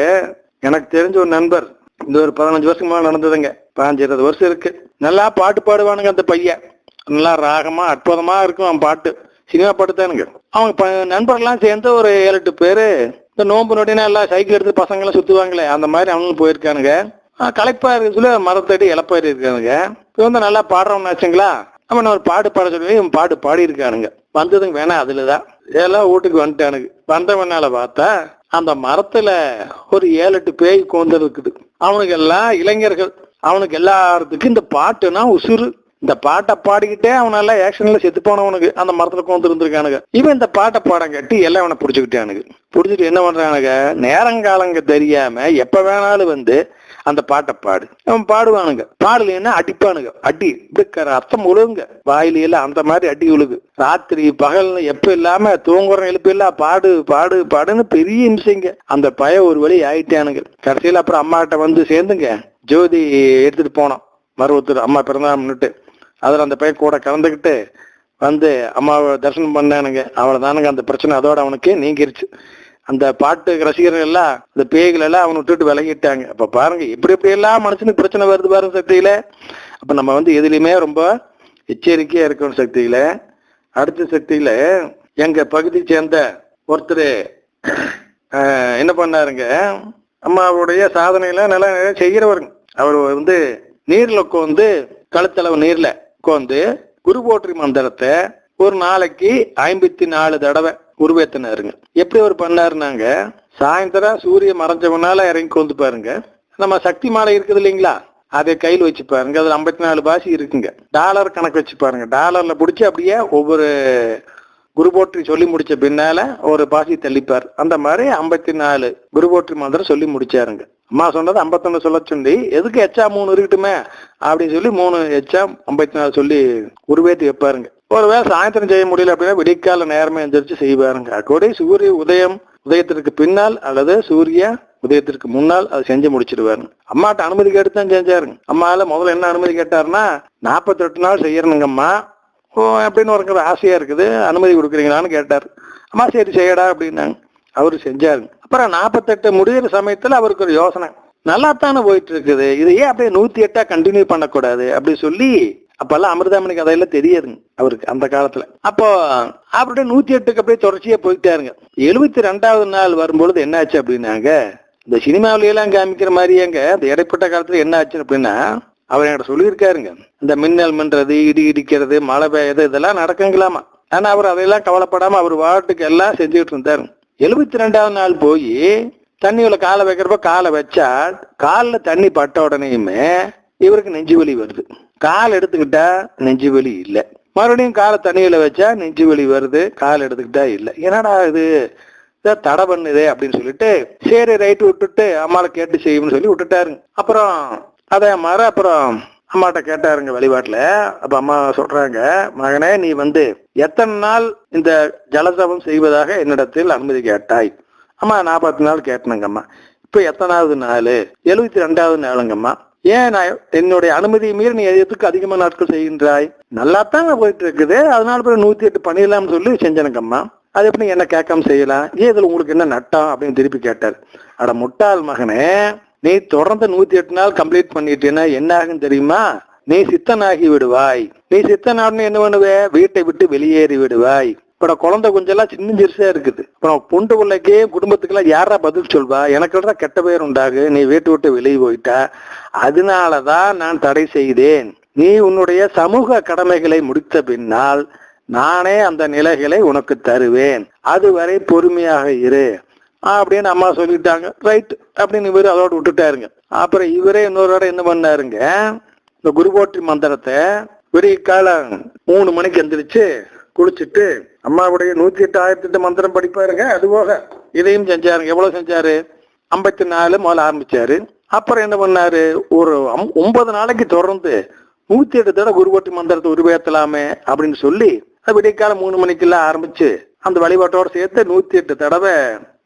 எனக்கு தெரிஞ்ச ஒரு நண்பர் இந்த ஒரு பதினஞ்சு வருஷமா நடந்ததுங்க. பதினஞ்சு இருபது வருஷம் இருக்கு. நல்லா பாட்டு பாடுவானுங்க அந்த பையன். நல்லா ராகமா அற்புதமா இருக்கும் அவன் பாட்டு. சினிமா பாட்டு தானுங்க அவங்க ப- நண்பர்கள்லாம் சேர்ந்து ஒரு ஏழு எட்டு பேரு இந்த நோம்பு நொட்டினா எல்லாம் சைக்கிள் எடுத்து பசங்களாம் சுற்றுவாங்களே சுத்துவாங்களே அந்த மாதிரி அவங்களும் போயிருக்கானுங்க. ஆஹ் களைப்பா சொல்லி மரத்தடி இழப்பாரி இருக்கானுங்க இப்போ வந்து நல்லா பாடுறவன் வச்சுங்களா அவன் ஒரு பாடு பாட சொல்லி இவன் பாடு பாடி இருக்கானுங்க வந்ததுங்க வேணா அதுலதான் எல்லாம் வீட்டுக்கு வந்துட்டானுங்க. வந்தவனால பார்த்தா அந்த மரத்துல ஒரு ஏழு எட்டு பேய் கோந்தல் இருக்குது அவனுக்கு எல்லாம் இளைஞர்கள் அவனுக்கு எல்லாத்துக்கும் இந்த பாட்டுனா உசுறு. இந்த பாட்டை பாடிக்கிட்டே அவனால ஆக்ஷன்ல செத்து போனவனுக்கு அந்த மரத்துல கொண்டு இருந்திருக்கானுங்க. இவன் இந்த பாட்டை பாடம் கட்டி எல்லாம் அவனை புடிச்சுக்கிட்டானுங்க. புடிச்சிட்டு என்ன பண்றானுங்க? நேரங்காலங்க தெரியாம எப்ப வேணாலும் வந்து அந்த பாட்டை பாடு. அவன் பாடுவானுங்க. பாடலைன்னா அடிப்பானுங்க. அடி இப்படி அர்த்தம் உழுவுங்க. வாயில எல்லாம் அந்த மாதிரி அடி உழுகு. ராத்திரி பகல்னு எப்ப இல்லாம தூங்குற எழுப்பு இல்ல பாடு பாடு பாடுன்னு பெரிய இம்சைங்க. அந்த பய ஒரு வழி ஆயிட்டானுங்க. கடைசியில அப்புறம் அம்மாட்ட வந்து சேர்ந்துங்க. ஜோதி எடுத்துட்டு போனோம் மருவத்தூர் அம்மா பிறந்தாம்னுட்டு அதில் அந்த பையன் கூட கலந்துக்கிட்டு வந்து அம்மாவை தரிசனம் பண்ணானுங்க. தானுங்க அந்த பிரச்சனை. அதோட அவனுக்கு நீங்கிருச்சு. அந்த பாட்டு ரசிகர்கள் எல்லாம் அந்த பேய்கள் எல்லாம் அவனை விட்டுட்டு விலகிட்டாங்க. அப்ப பாருங்க எப்படி எப்படி எல்லாம் மனுஷனுக்கு பிரச்சனை வருது பாருங்க சக்தியில. அப்ப நம்ம வந்து எதுலையுமே ரொம்ப எச்சரிக்கையா இருக்கணும் சக்தியில. அடுத்த சக்தியில எங்க பகுதியை சேர்ந்த ஒருத்தர் என்ன பண்ணாருங்க? அம்மாவுடைய சாதனையெல்லாம் நல்லா நிறைய செய்கிறவருங்க. அவர் வந்து நீர்ல உட்காந்து கழுத்தளவு நீர்ல உட்காந்து குரு போற்றி மந்திரத்தை ஒரு நாளைக்கு ஐம்பத்தி நாலு தடவை உருவேத்தினாருங்க. எப்படி அவர் பண்ணாருனாங்க? சாயந்தரம் சூரிய மறைஞ்சவனால இறங்கி கொண்டு பாருங்க. நம்ம சக்தி மாலை இருக்குது இல்லைங்களா? அதை கையில் வச்சு பாருங்க. அதில் ஐம்பத்தி நாலு பாசி இருக்குங்க. டாலர் கணக்கு வச்சு பாருங்க. டாலர்ல பிடிச்சி அப்படியே ஒவ்வொரு குருபோற்றி சொல்லி முடிச்ச பின்னால ஒரு பாசி தள்ளிப்பார் அந்த மாதிரி ஐம்பத்தி நாலு குருபோற்றி மந்திரம் சொல்லி முடிச்சாருங்க. அம்மா சொன்னது ஐம்பத்தொன்னு சொல்ல சொல்லி எதுக்கு எச்சா மூணு இருக்கட்டுமே? அப்படின்னு சொல்லி மூணு எச்சா ஐம்பத்தி நாலு சொல்லி உருவேத்தி வைப்பாருங்க. ஒருவேளை சாயந்தரம் செய்ய முடியல அப்படின்னா விடிக்கால நேரமே எந்திரிச்சு செய்வாருங்க. அக்கோடி சூரிய உதயம் உதயத்திற்கு பின்னால் அல்லது சூரிய உதயத்திற்கு முன்னால் அதை செஞ்சு முடிச்சிடுவாருங்க. அம்மாட்ட அனுமதி கேட்டு தான் செஞ்சாருங்க. அம்மால முதல்ல என்ன அனுமதி கேட்டாருன்னா நாற்பத்தெட்டு நாள் செய்யறனுங்கம்மா ஓ அப்படின்னு ஒரு ஆசையா இருக்குது. அனுமதி கொடுக்குறீங்களான்னு கேட்டார். அம்மா சரி செய்யடா அப்படின்னாங்க. அவரு செஞ்சாருங்க. அப்புறம் நாற்பத்தெட்டு முடிகிற சமயத்தில் அவருக்கு ஒரு யோசனை. நல்லா தானே போயிட்டு இருக்குது இது ஏன் அப்படியே நூற்றி எட்டாக கண்டினியூ பண்ணக்கூடாது? அப்படி சொல்லி அப்பெல்லாம் அமிர்தாமணி கதையில தெரியாதுங்க அவருக்கு அந்த காலத்துல. அப்போ அப்படியே நூத்தி எட்டுக்கு அப்படியே தொடர்ச்சியா போயிட்டாருங்க. எழுபத்தி ரெண்டாவது நாள் வரும்பொழுது என்னாச்சு அப்படின்னாங்க இந்த சினிமாவில எல்லாம் காமிக்கிற மாதிரியேங்க அந்த இடைப்பட்ட காலத்துல என்ன ஆச்சு அப்படின்னா அவர் என்கிட்ட சொல்லியிருக்காருங்க. இந்த மின்னல் மின்றது இடி இடிக்கிறது மழை பெய்யது இதெல்லாம் நடக்குங்களாமா. ஆனா அவர் அதையெல்லாம் கவலைப்படாம அவர் வாட்டுக்கு எல்லாம் செஞ்சுக்கிட்டு இருந்தாருங்க. எழுபத்தி ரெண்டாவது நாள் போய் தண்ணியில் காலை வைக்கிறப்ப காலை வச்சா காலில் தண்ணி பட்ட உடனேயுமே இவருக்கு நெஞ்சு வலி வருது. கால் எடுத்துக்கிட்டா நெஞ்சு வலி இல்லை. மறுபடியும் காலை தண்ணியில் வச்சா நெஞ்சு வலி வருது. கால் எடுத்துக்கிட்டா இல்லை. என்னடா இது? இதை தடை பண்ணுதே அப்படின்னு சொல்லிட்டு சரி ரைட்டு விட்டுட்டு அம்மாவை கேட்டு செய்யும்னு சொல்லி விட்டுட்டாருங்க. அப்புறம் அதே மாதிரி அப்புறம் அம்மாட்ட கேட்டாருங்க வழிபாட்டுல அப்ப அம்மா சொல்றாங்க மகனே நீ வந்து எத்தனை நாள் இந்த ஜலசபம் செய்வதாக என்னிடத்தில் அனுமதி கேட்டாய்? அம்மா நாற்பத்தி நாள் கேட்டனுங்கம்மா இப்ப எத்தனாவது நாள்? எழுபத்தி ரெண்டாவது நாளுங்கம்மா ஏன் நான் என்னுடைய அனுமதி மீறி நீ எதுக்கு அதிகமாக நாட்கள் செய்கின்றாய்? நல்லா தாங்க போயிட்டு இருக்குது அதனால போய் நூத்தி எட்டு பண்ணிடலாம்னு சொல்லி செஞ்சனுங்கம்மா அது எப்படி என்ன கேட்காம செய்யலாம்? ஏன் இதுல உங்களுக்கு என்ன நட்டம்? அப்படின்னு திருப்பி கேட்டார். அட முட்டாள் மகனே நீ தொடர்ந்து நூத்தி எட்டு நாள் கம்ப்ளீட் பண்ணிட்டேன்னா என்ன ஆகும் தெரியுமா? நீ சித்தனாகி விடுவாய். நீ சித்தனாடுன்னு என்ன பண்ணுவே? வீட்டை விட்டு வெளியேறி விடுவாய். இப்ப குழந்தை கொஞ்சம் சின்ன சிறுசா இருக்குது. அப்புறம் பொண்டு பிள்ளைக்கு குடும்பத்துக்கெல்லாம் யாரா பதில் சொல்வா? எனக்கு கெட்ட பேர் உண்டாகு. நீ வீட்டு விட்டு வெளியே போயிட்டா. அதனாலதான் நான் தடை செய்தேன். நீ உன்னுடைய சமூக கடமைகளை முடித்த பின்னால் நானே அந்த நிலைகளை உனக்கு தருவேன். அதுவரை பொறுமையாக இரு. அப்படின்னு அம்மா சொல்லிட்டாங்க. ரைட் அப்படின்னு இவரு அதோட விட்டுட்டாருங்க. அப்புறம் இவரே இன்னொரு தடவை என்ன பண்ணாருங்க? இந்த குருபோற்றி மந்திரத்தை விடிய காலம் மூணு மணிக்கு எந்திரிச்சு குளிச்சுட்டு அம்மாவுடைய நூத்தி எட்டு ஆயிரத்தி எட்டு மந்திரம் படிப்பாருங்க. அது போக இதையும் செஞ்சாருங்க. எவ்வளவு செஞ்சாரு? ஐம்பத்தி நாலு முதல்ல ஆரம்பிச்சாரு. அப்புறம் என்ன பண்ணாரு? ஒரு ஒன்பது நாளைக்கு தொடர்ந்து நூத்தி எட்டு தடவை குருபோட்டி மந்திரத்தை உருவேற்றலாமே அப்படின்னு சொல்லி அது விடியற்காலம் மூணு மணிக்கெல்லாம் ஆரம்பிச்சு அந்த வழிபாட்டோட சேர்த்து நூத்தி எட்டு தடவை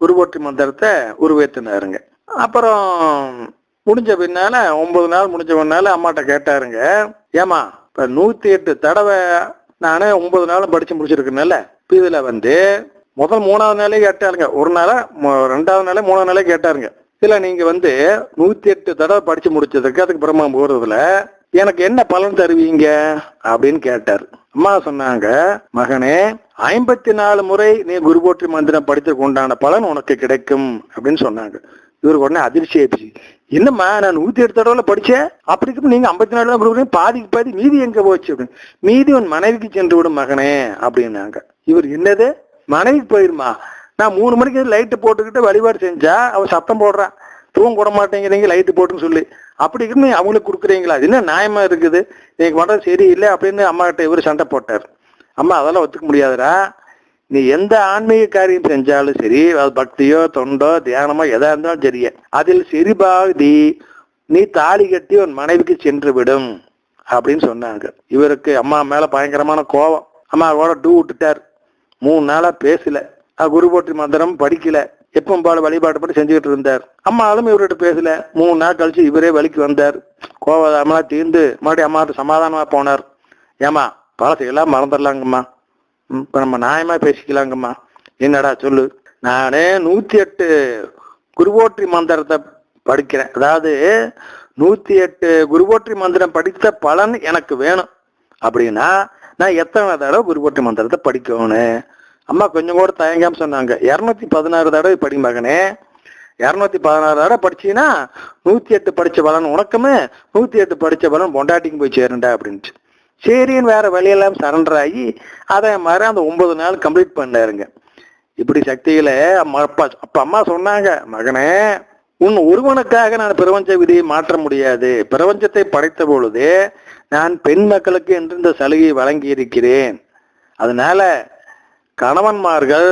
குருபோற்றி மந்திரத்தை உருவேற்றினாருங்க அப்புறம் முடிஞ்ச பின்னால ஒன்பது நாள் முடிஞ்ச பின்னால அம்மாட்ட கேட்டாருங்க ஏமா இப்ப நூத்தி எட்டு தடவை நானே ஒன்பது நாளும் படிச்சு முடிச்சிருக்கேன்ல இப்போ இதுல வந்து முதல் மூணாவது நாளே கேட்டாருங்க ஒரு நாளா ரெண்டாவது நாளே மூணாவது நாளே கேட்டாருங்க. இதுல நீங்க வந்து நூத்தி எட்டு தடவை படிச்சு முடிச்சதுக்கு அதுக்கு பிரம்மா போறதுல எனக்கு என்ன பலன் தருவீங்க? அப்படின்னு கேட்டார். அம்மா சொன்னாங்க மகனே ஐம்பத்தி நாலு முறை நீ குருபோற்றி மந்திரம் படித்ததுக்கு உண்டான பலன் உனக்கு கிடைக்கும் அப்படின்னு சொன்னாங்க. இவருக்கு உடனே அதிர்ச்சி ஆயிடுச்சு. என்னம்மா நான் நூத்தி எட்டு தடவை படிச்சேன் அப்படி இருக்கும் நீங்க ஐம்பத்தி நாலு தான் கொடுக்குறீங்க பாதிக்கு பாதி மீதி எங்க போச்சு அப்படின்னு. மீதி உன் மனைவிக்கு சென்று விடும் மகனே அப்படின்னாங்க. இவர் என்னது? மனைவிக்கு போயிருமா? நான் மூணு மணிக்கு லைட்டு போட்டுக்கிட்டு வழிபாடு செஞ்சா அவன் சத்தம் போடுறான். தூங்க விட மாட்டேங்கிறீங்க லைட்டு போட்டுன்னு சொல்லி. அப்படி இருக்கு நீங்க அவங்களுக்கு கொடுக்குறீங்களா? அது என்ன நியாயமா இருக்குது? நீங்க பண்றது சரியில்லை அப்படின்னு அம்மா கிட்ட இவரு சண்டை போட்டார். அம்மா அதெல்லாம் ஒத்துக்க முடியாதுடா. நீ எந்த ஆன்மீக காரியம் செஞ்சாலும் சரி அது பக்தியோ தொண்டோ தியானமோ எதா இருந்தாலும் சரிய அதில் சிறுபாதி நீ தாலி கட்டி உன் மனைவிக்கு சென்று விடும் அப்படின்னு சொன்னாங்க. இவருக்கு அம்மா மேல பயங்கரமான கோபம். அம்மா கூட டூ விட்டுட்டார். மூணு நாளா பேசல. குரு போற்றி மந்திரம் படிக்கல. எப்பவும் போல வழிபாடு பண்ணி செஞ்சுக்கிட்டு இருந்தார். அம்மாவும் இவர்கிட்ட பேசல. மூணு நாள் கழிச்சு இவரே வழிக்கு வந்தார். கோவதாமெல்லாம் தீர்ந்து மறுபடியும் அம்மாட்ட சமாதானமா போனார். ஏமா பழசையெல்லாம் மறந்துடலாங்கம்மா. ம், நம்ம நியாயமாக பேசிக்கலாங்கம்மா. என்னடா சொல்லு? நானே நூற்றி எட்டு குருவோற்றி மந்திரத்தை படிக்கிறேன். அதாவது நூற்றி எட்டு குருவோற்றி மந்திரம் படித்த பலன் எனக்கு வேணும். அப்படின்னா நான் எத்தனை தடவை குருவோற்றி மந்திரத்தை படிக்கணும் அம்மா கொஞ்சம் கூட தயங்காமல் சொன்னாங்க. இரநூத்தி பதினாறு தடவை படி மகனே. இரநூத்தி பதினாறு தடவை படிச்சீங்கன்னா நூற்றி எட்டு படித்த பலன் உனக்குமே நூற்றி எட்டு படித்த பலன் பொண்டாட்டிக்கு போய் சேருண்டா அப்படின்ட்டு. சரின்னு வேற வழியெல்லாம் சரண்டர் ஆகி அதே மாதிரி அந்த ஒன்பது நாள் கம்ப்ளீட் பண்ணாருங்க. இப்படி சக்தியில அம்மா அப்பா அப்ப அம்மா சொன்னாங்க மகனே உன் ஒருவனுக்காக நான் பிரபஞ்ச விதியை மாற்ற முடியாது. பிரபஞ்சத்தை படைத்த பொழுது நான் பெண் மக்களுக்கு என்று இந்த சலுகையை வழங்கி இருக்கிறேன் அதனால கணவன்மார்கள்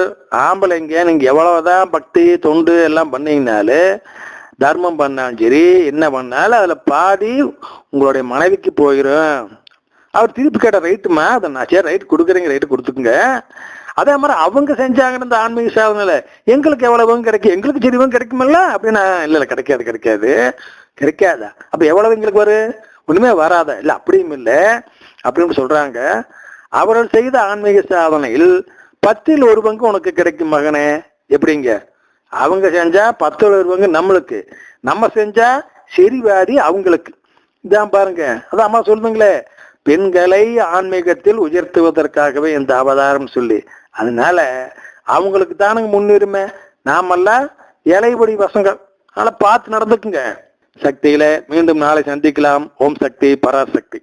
ஆம்பளைங்க நீங்க எவ்வளவுதான் பக்தி தொண்டு எல்லாம் பண்ணீங்கனாலும் தர்மம் பண்ணாலும் சரி என்ன பண்ணாலும் அதுல பாதி உங்களுடைய மனைவிக்கு போயிடும் அவர் திருப்பி கேட்ட ரைட்டுமா அதை நான் சரி ரைட் கொடுக்குறீங்க ரைட்டு கொடுத்துக்குங்க. அதே மாதிரி அவங்க செஞ்சாங்கன்னு இந்த ஆன்மீக சாதனையில எங்களுக்கு எவ்வளவும் கிடைக்கும் எங்களுக்கு சரிவும் கிடைக்குமில்ல? அப்படின்னா இல்லை இல்லை கிடைக்காது கிடைக்காது. கிடைக்காதா? அப்போ எவ்வளவு எங்களுக்கு வரும் ஒன்றுமே வராத? இல்லை அப்படியும் இல்லை. அப்படின்னு சொல்றாங்க. அவர்கள் செய்த ஆன்மீக சாதனையில் பத்தில் ஒரு பங்கு உனக்கு கிடைக்கும் மகனே. எப்படிங்க? அவங்க செஞ்சா பத்தில் ஒரு பங்கு நம்மளுக்கு. நம்ம செஞ்சா சரிவாதி அவங்களுக்கு. இதான் பாருங்க. அதான் அம்மா சொல்லுங்களே பெண்களை ஆன்மீகத்தில் உயர்த்துவதற்காகவே இந்த அவதாரம் சொல்லி. அதனால அவங்களுக்கு தானுங்க முன்னுரிமை. நாமெல்லாம் இலைபடி பசங்க அதனால பார்த்து நடந்துக்குங்க. சக்தியில மீண்டும் நாளை சந்திக்கலாம். ஓம் சக்தி பராசக்தி